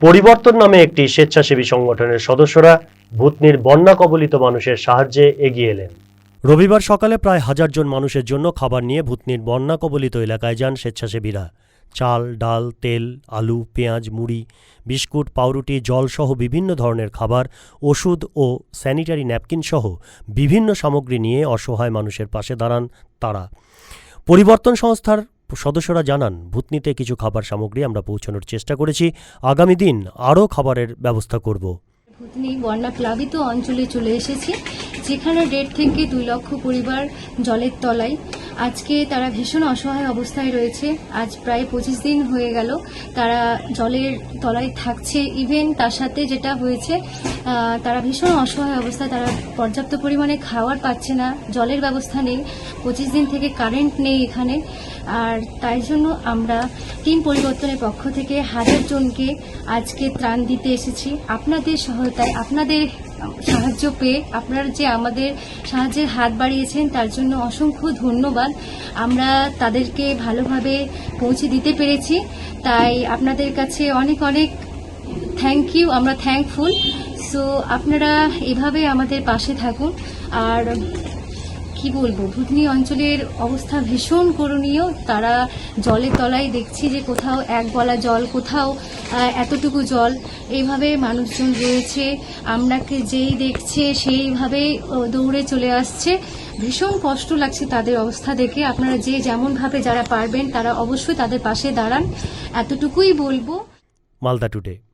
পরিবর্তন নামে একটি স্বেচ্ছাসেবী সংগঠনের সদস্যরা ভূতনির বন্যা কবলিত মানুষের সাহায্যে এগিয়ে এলেন। রবিবার সকালে প্রায় হাজার জন মানুষের জন্য খাবার নিয়ে ভূতনির বন্যা কবলিত এলাকায় যান স্বেচ্ছাসেবীরা। চাল, ডাল, তেল, আলু, পেঁয়াজ, মুড়ি, বিস্কুট, পাউরুটি, জলসহ বিভিন্ন ধরনের খাবার, ওষুধ ও স্যানিটারি ন্যাপকিনসহ বিভিন্ন সামগ্রী নিয়ে অসহায় মানুষের পাশে দাঁড়ান তারা। পরিবর্তন সংস্থার সদস্যরা জানান, ভূতনিতে কিছু খাবার সামগ্রী আমরা পৌঁছানোর চেষ্টা করেছি। আগামী দিন আরও খাবারের ব্যবস্থা করব। ভূতনি বন্যা প্লাবিত অঞ্চলে চলে এসেছি। যেখানে দেড় থেকে দুই লক্ষ পরিবার জলের তলায়। আজকে তারা ভীষণ অসহায় অবস্থায় রয়েছে। আজ প্রায় পঁচিশ দিন হয়ে গেল তারা জলের তলায় থাকছে। ইভেন তার সাথে যেটা হয়েছে তারা ভীষণ অসহায় অবস্থায় তারা পর্যাপ্ত পরিমাণে খাওয়ার পাচ্ছে না, জলের ব্যবস্থা নেই, পঁচিশ দিন থেকে কারেন্ট নেই এখানে। আর তাই জন্য আমরা টিম পরিবর্তনের পক্ষ থেকে হাজার জনকে আজকে ত্রাণ দিতে এসেছি। আপনাদের সহায়তায়, আপনাদের সাহায্য পেয়ে আপনারা যে আমাদের সাহায্যের হাত বাড়িয়েছেন, তার জন্য অসংখ্য ধন্যবাদ। আমরা তাদেরকে ভালোভাবে পৌঁছে দিতে পেরেছি। তাই আপনাদের কাছে অনেক অনেক থ্যাংক ইউ আমরা থ্যাংকফুল সো আপনারা এভাবে আমাদের পাশে থাকুন। আর কি বলব? ভুতনি অঞ্চলের অবস্থা ভীষণ করণীয়। তারা জলের তলায় দেখছি যে কোথাও এক গলা জল, কোথাও এতটুকু জল। এইভাবে মানুষজন রয়েছে। আমরাকে যেই দেখছে, সেইভাবে দৌড়ে চলে আসছে। ভীষণ কষ্ট লাগছে তাদের অবস্থা দেখে। আপনারা যে যেমনভাবে যারা পারবেন, তারা অবশ্যই তাদের পাশে দাঁড়ান। এতটুকুই বলব। মালদা টুডে।